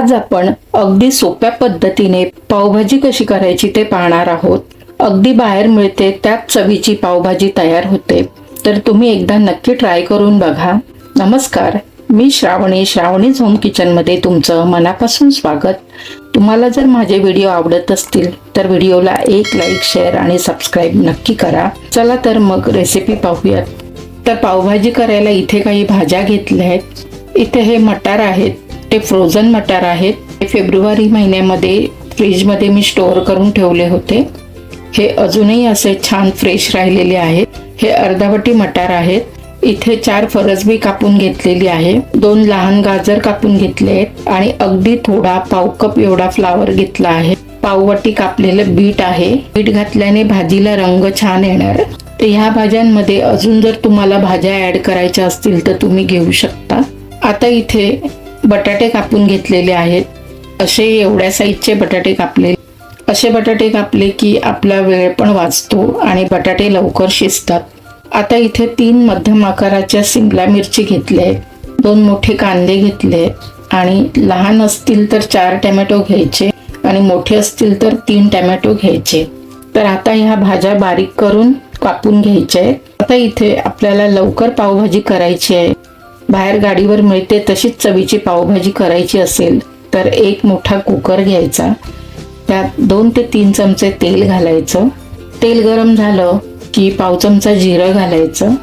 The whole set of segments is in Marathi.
आज आपण अगदी सोप्या पद्धतीने पावभाजी कशी करायची ते पाहणार आहोत. अगदी बाहेर मिळते त्याच चवीची पावभाजी तयार होते. तर तुम्ही एकदा नक्की ट्राय करून बघा. नमस्कार. मी श्रावणी श्रावणीज होम किचनमध्ये तुमचं मनापासून स्वागत. तुम्हाला जर माझे व्हिडिओ आवडत असतील तर व्हिडिओला एक लाईक शेअर आणि सबस्क्राईब नक्की करा. चला तर मग रेसिपी पाहूयात. तर पावभाजी करायला इथे काही भाज्या घेतल्या आहेत. इथे हे मटार आहेत. ते फ्रोझन मटार आहेत. हे फेब्रुवारी महिन्यामध्ये फ्रीजमध्ये मी स्टोअर करून ठेवले होते. हे अजूनही असे छान फ्रेश राहिलेले आहेत. हे अर्धावटी मटार आहेत. इथे चार फरसबी कापून घेतलेली आहे. दोन लहान गाजर कापून घेतले आहेत. आणि अगदी थोडा पाव कप एवढा फ्लावर घेतला आहे. पाववटी कापलेलं बीट आहे. बीट घातल्याने भाजीला रंग छान येणार. तर ह्या भाज्यांमध्ये अजून जर तुम्हाला भाज्या ऍड करायच्या असतील तर तुम्ही घेऊ शकता. आता इथे बटाटे कापून घेतलेले आहेत. असे एवढ्या साईजचे बटाटे कापले. असे बटाटे कापले की आपला वेळ पण वाचतो आणि बटाटे लवकर शिजतात. आता इथे तीन मध्यम आकाराच्या सिमला मिरची घेतले आहेत दोन मोठे कांदे घेतले आणि लहान असतील तर चार टॅमॅटो घ्यायचे आणि मोठे असतील तर तीन टॅमॅटो घ्यायचे. तर आता ह्या भाज्या बारीक करून कापून घ्यायच्या आहेत. आता इथे आपल्याला लवकर पावभाजी करायची आहे. बाहेर गाडीवर मिळते तशीच चवीची पावभाजी करायची असेल तर एक मोठा कुकर घ्यायचा. त्यात दोन ते तीन चमचे तेल घालायचं. तेल गरम झालं की पाव चमचा जिरं घालायचं.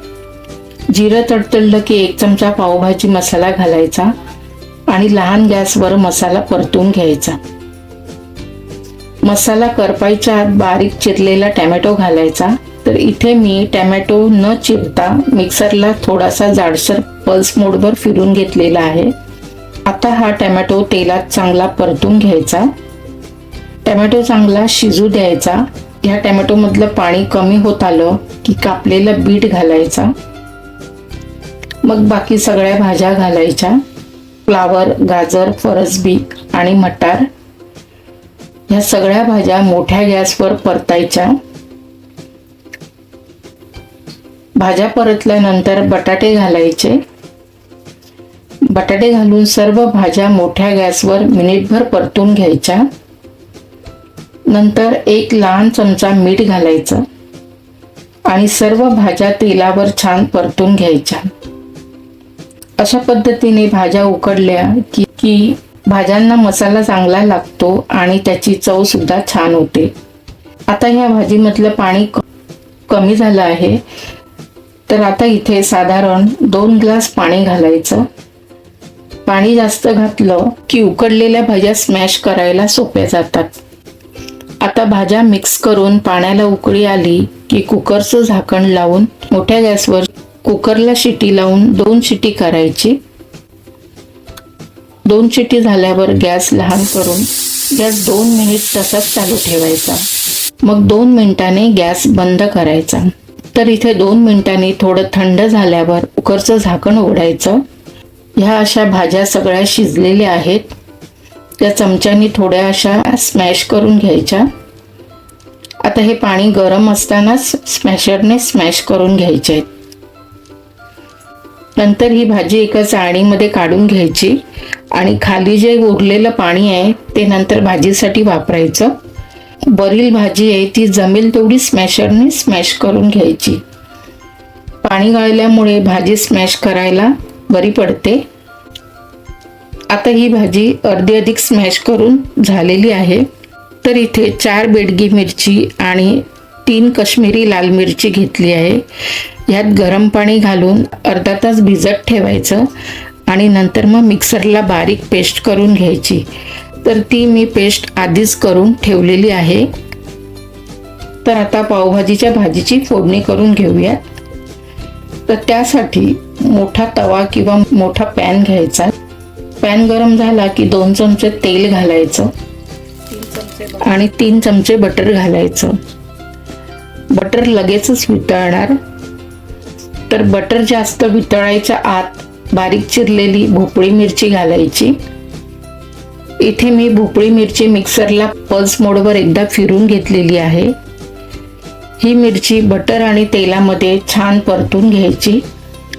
जिरं तडतडलं की एक चमचा पावभाजी मसाला घालायचा आणि लहान गॅसवर मसाला परतून घ्यायचा. मसाला करपायच्या आत बारीक चिरलेला टॅमॅटो घालायचा. तर इथे मी टॅमॅटो न चिरता मिक्सरला थोडासा जाडसर पल्स मोडवर फिरून घेतलेला आहे. आता हा टॅमॅटो तेलात चांगला परतून घ्यायचा. टॅमॅटो चांगला शिजू द्यायचा. ह्या टॅमॅटोमधलं पाणी कमी होत आलं की कापलेलं बीट घालायचा. मग बाकी सगळ्या भाज्या घालायच्या. फ्लावर गाजर फरसबी आणि मटार. ह्या सगळ्या भाज्या मोठ्या गॅसवर परतायच्या. भाज्या परतल्यानंतर बटाटे घालायचे. बटाटे घालून सर्व भाज्या मोठ्या गॅसवर मिनिटभर परतून घ्यायच्या. नंतर एक लहान चमचा मीठ घालायचं. आणि सर्व भाज्या तेलावर छान परतून घ्यायच्या. अशा पद्धतीने भाज्या उकडल्या की की भाज्यांना मसाला चांगला लागतो आणि त्याची चव सुद्धा छान होते. आता ह्या भाजीमधलं पाणी कमी झालं आहे. तर आता इथे साधारण दोन ग्लास पाणी घालायचं. पाणी जास्त घातलं की उकडलेल्या भाज्या स्मॅश करायला सोप्या जातात. आता भाज्या मिक्स करून पाण्याला उकळी आली की कुकरचं झाकण लावून मोठ्या गॅसवर कुकरला शिटी लावून दोन शिटी करायची. दोन शिटी झाल्यावर गॅस लहान करून गॅस दोन मिनिट तसाच चालू ठेवायचा. मग दोन मिनिटाने गॅस बंद करायचा. तर इथे दोन मिनिटांनी थोडं थंड झाल्यावर कुकरचं झाकण उघडायचं ह्या अशा भाज्या सगळ्या शिजलेल्या आहेत. त्या चमच्यानी थोड्या अशा स्मॅश करून घ्यायच्या. आता हे पाणी गरम असतानाच स्मॅशरने स्मॅश करून घ्यायचे आहेत. नंतर ही भाजी एका चाळणीमध्ये काढून घ्यायची आणि खाली जे उरलेलं पाणी आहे ते नंतर भाजीसाठी वापरायचं. वरील भाजी आहे ती जमेल तेवढी स्मॅशरने स्मॅश करून घ्यायची. पाणी गाळल्यामुळे भाजी स्मॅश करायला बरी पडते. आता ही भाजी अर्धी अधिक स्मॅश करून झालेली आहे. तर इथे चार बेडगी मिरची आणि तीन कश्मीरी लाल मिरची घेतली आहे. यात गरम पाणी घालून अर्धा तास भिजत ठेवायचं आणि नंतर मग मिक्सरला बारीक पेस्ट करून घ्यायची. तर ती मी पेस्ट आधीच करून ठेवलेली आहे. तर आता पावभाजीच्या भाजीची फोडणी करून घेऊयात. तर त्यासाठी मोठा तवा किंवा मोठा पॅन घ्यायचा. पॅन गरम झाला की दोन चमचे तेल घालायचं. आणि तीन चमचे बटर घालायचं. बटर लगेचच वितळणार. तर बटर जास्त वितळायच्या आत बारीक चिरलेली भोपळी मिरची घालायची. इथे मी भोपळी मिरची मिक्सरला पल्स मोडवर एकदा फिरून घेतलेली आहे. ही मिरची बटर आणि तेलामध्ये छान परतून घ्यायची.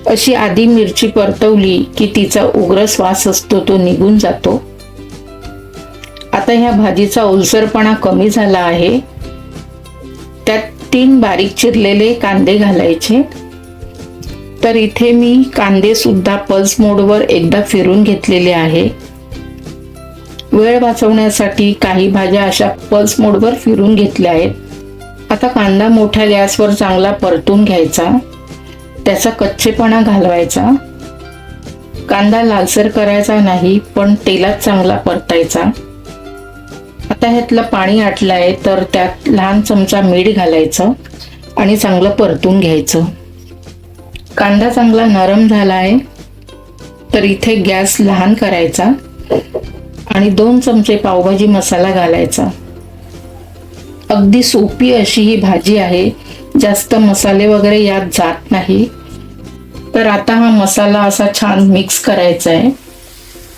अशी आधी मिरची परतवली की तिचा उग्र श्वास असतो तो निघून जातो. आता ह्या भाजीचा ओलसरपणा कमी झाला आहे. त्यात तीन बारीक चिरलेले कांदे घालायचे. तर इथे मी कांदे सुद्धा पल्स मोडवर एकदा फिरून घेतलेले आहे. वेळ वाचवण्यासाठी काही भाज्या अशा पल्स मोडवर फिरून घेतल्या आहेत. आता कांदा मोठ्या गॅसवर चांगला परतून घ्यायचा. त्याचा कच्चेपणा घालवायचा. कांदा लालसर करायचा नाही पण तेलात चांगला परतायचा. आता ह्यातलं पाणी आटलं आहे तर त्यात लहान चमचा मीठ घालायचं आणि चांगलं परतून घ्यायचं. कांदा चांगला नरम झाला आहे तर इथे गॅस लहान करायचा आणि दोन चमचे पावभाजी मसाला घालायचा. अगदी सोपी अशी ही भाजी आहे. जास्त मसाले वगैरे यात जात नाही. तर आता हा मसाला असा छान मिक्स करायचा आहे.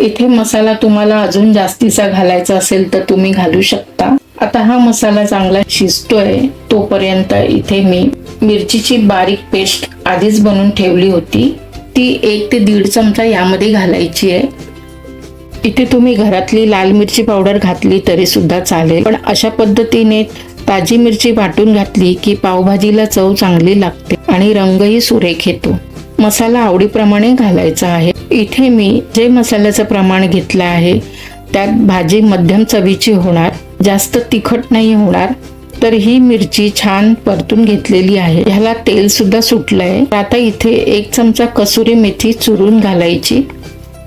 इथे मसाला तुम्हाला अजून जास्तीचा घालायचा असेल तर तुम्ही घालू शकता. आता हा मसाला चांगला शिजतोय. तोपर्यंत इथे मी मिरचीची बारीक पेस्ट आधीच बनवून ठेवली होती. ती एक ते दीड चमचा यामध्ये घालायची आहे. इथे तुम्ही घरातली लाल मिरची पावडर घातली तरी सुद्धा चालेल. पण अशा पद्धतीने ताजी मिरची वाटून घातली की पावभाजीला चव चांगली लागते आणि रंगही सुरेख येतो. मसाला आवडीप्रमाणे घालायचा आहे. इथे मी जे मसाल्याचं प्रमाण घेतलं आहे त्यात भाजी मध्यम चवीची होणार जास्त तिखट नाही होणार तर ही मिरची छान परतून घेतलेली आहे. ह्याला तेल सुद्धा सुटलंय. आता इथे एक चमचा कसुरी मेथी चुरून घालायची.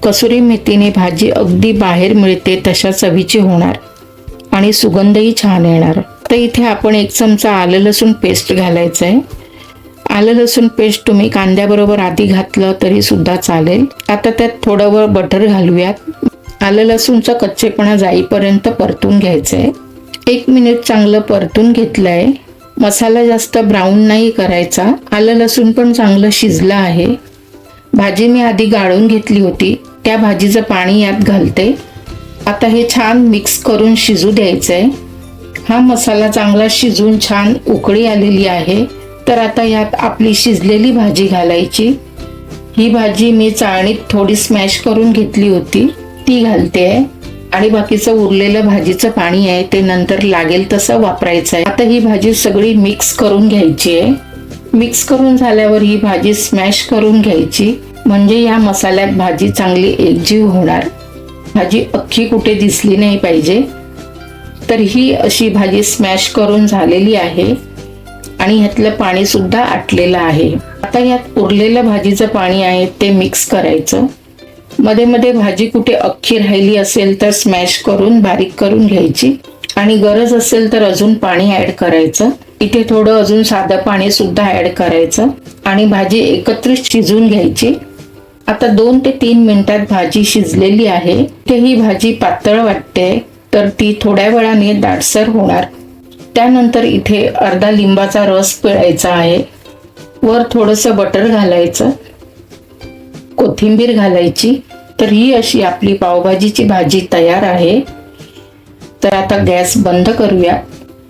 कसुरी मेथीने भाजी अगदी बाहेर मिळते तशा चवीची होणार. आणि सुगंधही छान येणार. तर इथे आपण एक चमचा आलं लसूण पेस्ट घालायचं आहे आलं लसूण पेस्ट तुम्ही कांद्याबरोबर आधी घातलं तरी सुद्धा चालेल. आता त्यात थोडं वर बटर घालूयात. आलं लसूणचा कच्चेपणा जाईपर्यंत परतून घ्यायचं आहे एक मिनिट चांगलं परतून घेतलं आहे मसाला जास्त ब्राऊन नाही करायचा. आलं लसूण पण चांगलं शिजलं आहे. भाजी मी आधी गाळून घेतली होती. त्या भाजीचं पाणी यात घालते. आता हे छान मिक्स करून शिजू द्यायचं आहे हा मसाला चांगला शिजून छान उकळी आलेली आहे. तर आता यात आपली शिजलेली भाजी घालायची. ही भाजी मी चाळणीत थोडी स्मॅश करून घेतली होती. ती घालते. आहे आणि बाकीचं उरलेलं भाजीचं पाणी आहे ते नंतर लागेल तसं वापरायचं आहे आता ही भाजी सगळी मिक्स करून घ्यायची आहे. मिक्स करून झाल्यावर ही भाजी स्मॅश करून घ्यायची. म्हणजे या मसाल्यात भाजी चांगली एकजीव होणार. भाजी अख्खी कुठे दिसली नाही पाहिजे. तर ही अशी भाजी स्मॅश करून झालेली आहे. आणि ह्यातलं पाणी सुद्धा आटलेलं आहे. आता यात उरलेलं भाजीचं पाणी आहे ते मिक्स करायचं. मध्ये मध्ये भाजी कुठे अख्खी राहिली असेल तर स्मॅश करून बारीक करून घ्यायची. आणि गरज असेल तर अजून पाणी ऍड करायचं. इथे थोडं अजून साधं पाणी सुद्धा ऍड करायचं. आणि भाजी एकत्रित शिजून घ्यायची. आता दोन ते तीन मिनिटात भाजी शिजलेली आहे. ते ही भाजी पातळ वाटते तर ती थोड्या वेळाने दाटसर होणार. त्यानंतर इथे अर्धा लिंबाचा रस पिळायचा आहे. वर थोडंसं बटर घालायचं. कोथिंबीर घालायची. तर ही अशी आपली पावभाजीची भाजी तयार आहे. तर आता गॅस बंद करूया.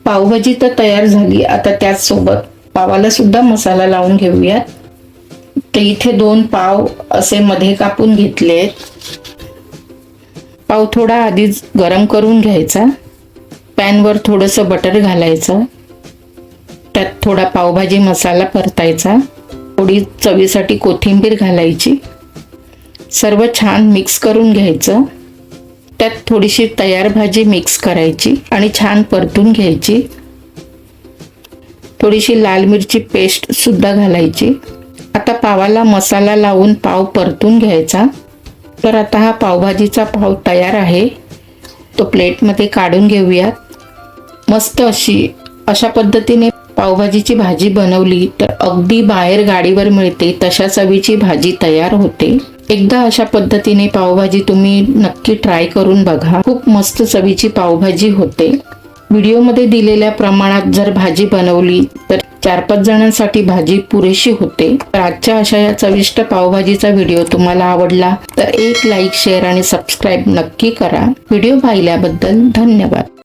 पावभाजी तर तयार झाली. आता त्याचसोबत पावाला सुद्धा मसाला लावून घेऊयात. तर इथे दोन पाव असे मध्ये कापून घेतले. पाव थोडा आधीच गरम करून घ्यायचा. पॅनवर थोडंसं बटर घालायचं. त्यात थोडा पावभाजी मसाला परतायचा. थोडी चवीसाठी कोथिंबीर घालायची. सर्व छान मिक्स करून घ्यायचं. त्यात थोडीशी तयार भाजी मिक्स करायची आणि छान परतून घ्यायची. थोडीशी लाल मिरची पेस्ट सुद्धा घालायची. आता पावाला मसाला लावून पाव परतून घ्यायचा. तर आता हा पावभाजीचा पाव तयार आहे. तो प्लेटमध्ये काढून घेऊयात. मस्त अशी अशा पद्धतीने पावभाजीची भाजी बनवली तर अगदी बाहेर गाडीवर मिळते तशा चवीची भाजी तयार होते. एकदा अशा पद्धतीने पावभाजी तुम्ही नक्की ट्राय करून बघा. खूप मस्त चवीची पावभाजी होते. व्हिडिओमध्ये दिलेल्या प्रमाणात जर भाजी बनवली तर चार पाच जणांसाठी भाजी पुरेशी होते. तर आजच्या अशा या चविष्ट पावभाजीचा व्हिडिओ तुम्हाला आवडला तर एक लाईक शेअर आणि सबस्क्राईब नक्की करा. व्हिडिओ पाहिल्याबद्दल धन्यवाद.